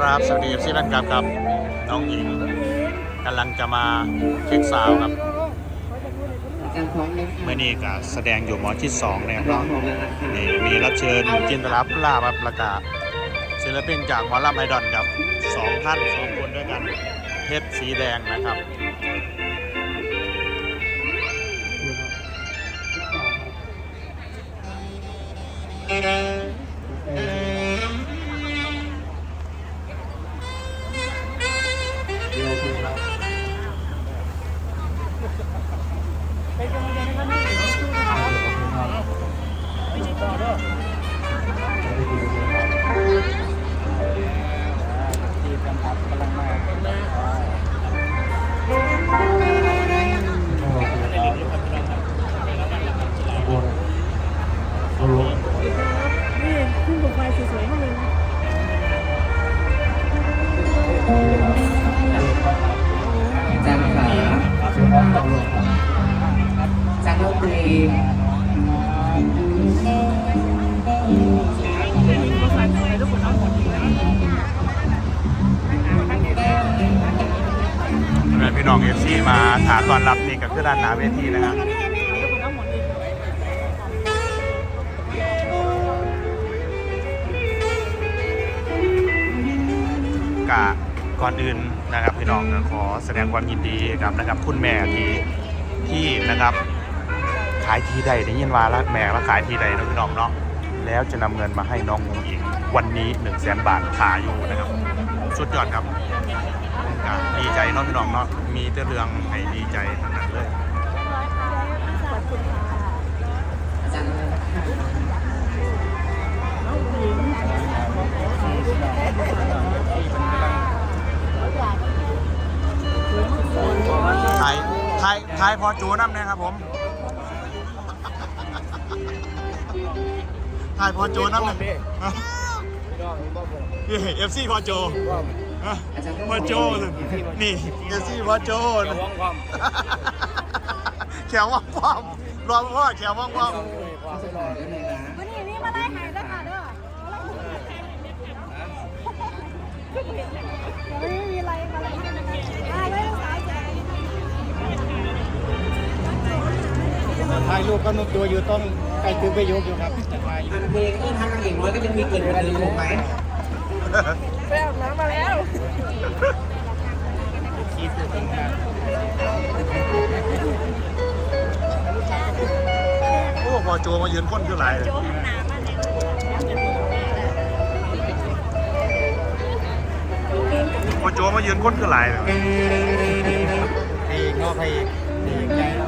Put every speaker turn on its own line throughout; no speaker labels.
ครับ สวัสดีซีรันครับครับน้องหญิงกำลังจะมาเช็คสาวครับ
การพร้อมเมื่
อนี้ก็แสดงอยู่หมอที่สองเนี่ย
พร้อมหมดแล้วนะคะ
นี่มีรับเชิญจินตลาภลาบประกาศศิลปินจากหมอลำไอดอนครับสองท่านสองคนด้วยกันเพชรสีแดงนะครับ
เพี่
น้องเอฟซีมาถาตอนรับนี่ก็คือด้านหน้าเวทีนะครับ
กะ
ก่อนอื่นนะครับพี่น้องขอแสดงความยินดีกับนะครับคุณแม่ที่ที่นะครับ ขายที่ใดได้ยินว่าละแม่ว่าขายที่ใดนะพี่น้องเนาะแล้วจะนำเงินมาให้น้องงงอิงวันนี้1นึ่งแสนบาทขายอยู่นะครับ สุดยอดครับก็ดีใจเนาะพี่น้องเนาะมีแต่เรื่องให้ดีใจทั้งนั้นเลย
ขอบคุณค่ะ
จัน
ถ่ายถ่ายถ่ายพอจูน้ำนะครับผม ถ่ายพอจูน้ำเลยนี่เอฟซีพอโจอะพอโจเลยนี่เอฟซีพอโจนะแขวว่างป้อมรอพ่อแขวว่างป้อม
จะรอได้เลยนะ
วันนี้นี่มาไล่หายแล้วค่ะเด้อไม่มีอะไรมาเลยได้เลยสายแจก
ถ่ายรูปก็นุกตัวอยู่ต้อง ใกล้ถือไปยกอยู่ครับจะถ่ายอยู่
เพลงเอื้อนทักนางเอกน้อยก็ยังมีเกินกว่าเดิมถูกไหม
ไปอาบน้ำมาแล้ว
ขี่ตัวจริงนะ
โอ้พอโจมายืนก้นคือไรเลยพอโจมายืนก้นคือไรเลย
เพลงเนาะเพลงเพลงใจเ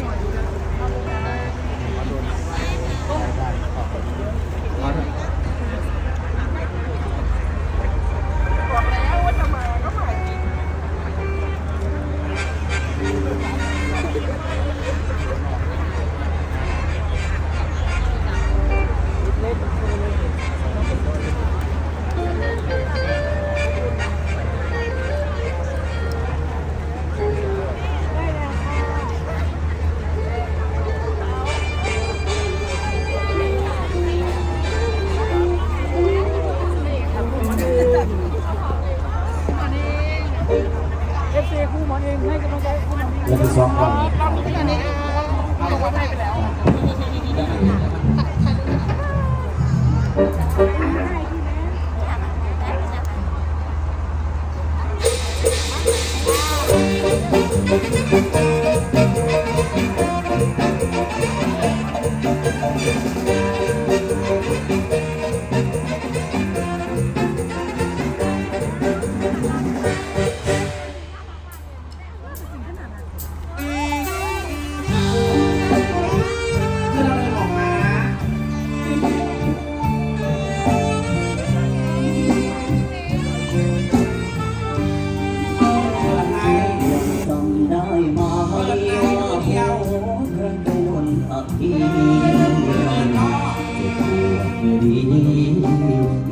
one.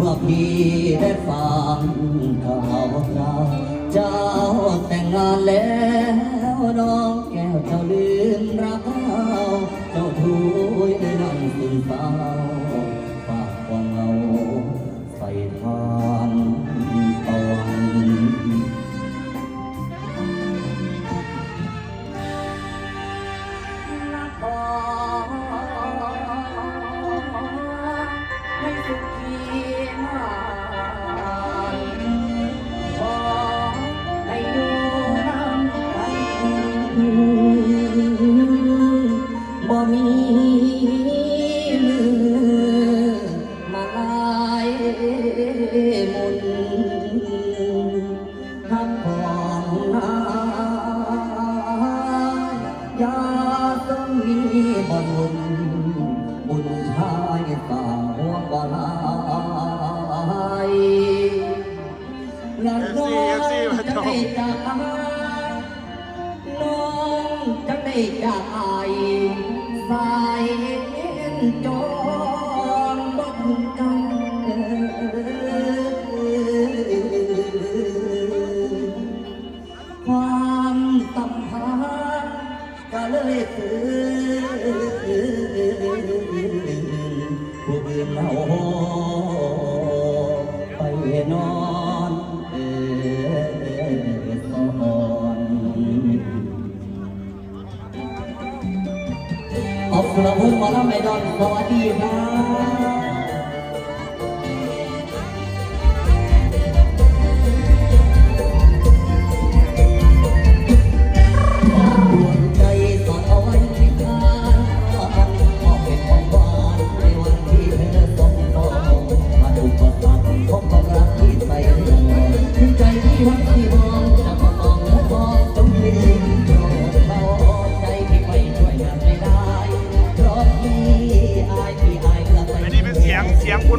มื่
อ
พี่ได้ฟังข่าวราเจ้าแต่งงานแล้วน้องแก้วเจ้าลือ จังได้จยสายจอนบ่ถึงกันความสัมพันก็เลยซื้อผู้อื่นเา สุรพลหมอลำไอดอนสวัสดีครับ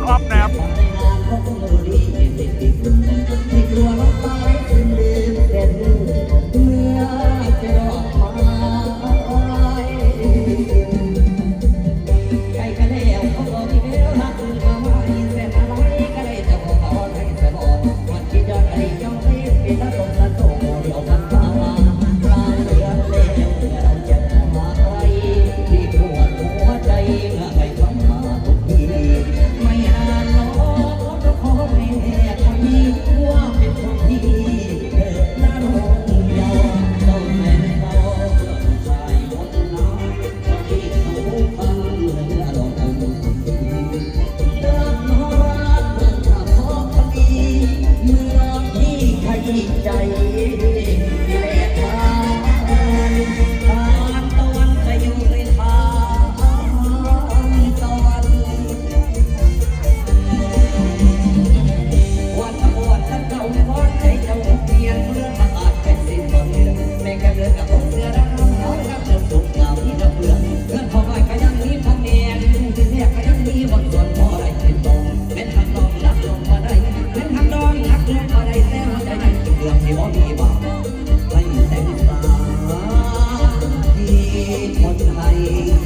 อ๊อ
ฟนบ
เดินกับพวเสือองเขารับเดิกเงาที่ระเบือเพื่นพ่อไว้ก็ยังมีพ่อแม่ตุ้งที่แก็ยังมีบางส่นพอไรเป็นตรงเป็นทางดองรักลงพอได้เป็นทางดองรักลงพอได้แต่หัวใจนั้นเกือบปที่คนไทย